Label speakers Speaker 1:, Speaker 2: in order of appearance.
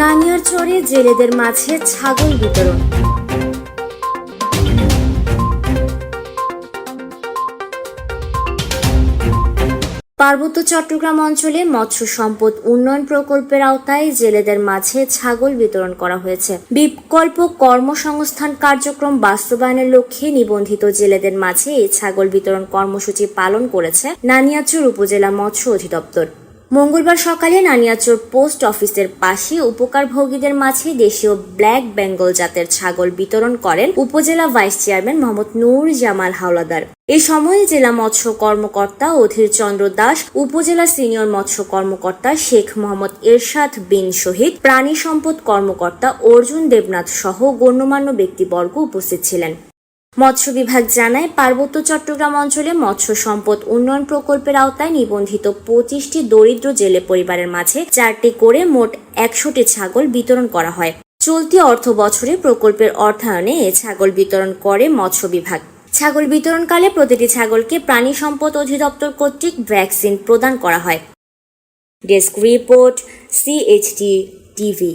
Speaker 1: নানিয়ারচরে জেলেদের মাঝে ছাগল বিতরণ। পার্বত্য চট্টগ্রাম অঞ্চলে মৎস্য সম্পদ উন্নয়ন প্রকল্পের আওতায় জেলেদের মাঝে ছাগল বিতরণ করা হয়েছে। বিকল্প কর্মসংস্থান কার্যক্রম বাস্তবায়নের লক্ষ্যে নিবন্ধিত জেলেদের মাঝে এই ছাগল বিতরণ কর্মসূচি পালন করেছে নানিয়াচুর উপজেলা মৎস্য অধিদপ্তর। মঙ্গলবার সকালে নানিয়াচর পোস্ট অফিসের পাশে উপকারভোগীদের মাঝে দেশীয় ব্ল্যাক বেঙ্গল জাতের ছাগল বিতরণ করেন উপজেলা ভাইস চেয়ারম্যান মোহাম্মদ নূর জামাল হাওলাদার। এ সময় জেলা মৎস্য কর্মকর্তা অধীর চন্দ্র দাস, উপজেলা সিনিয়র মৎস্য কর্মকর্তা শেখ মোহাম্মদ এরশাদ বিন শহীদ, প্রাণী সম্পদ কর্মকর্তা অর্জুন দেবনাথ সহ গণ্যমান্য ব্যক্তিবর্গ উপস্থিত ছিলেন। মৎস্য বিভাগ জানায়, পার্বত্য চট্টগ্রাম অঞ্চলে মৎস্য সম্পদ উন্নয়ন প্রকল্পের আওতায় নিবন্ধিত পঁচিশটি দরিদ্র জেলে পরিবারের মাঝে চারটি করে মোট একশোটি ছাগল বিতরণ করা হয়। চলতি অর্থ বছরে প্রকল্পের অর্থায়নে এ ছাগল বিতরণ করে মৎস্য বিভাগ। ছাগল বিতরণকালে প্রতিটি ছাগলকে প্রাণী সম্পদ অধিদপ্তর কর্তৃক ভ্যাকসিন প্রদান করা হয়। Desk report CHT TV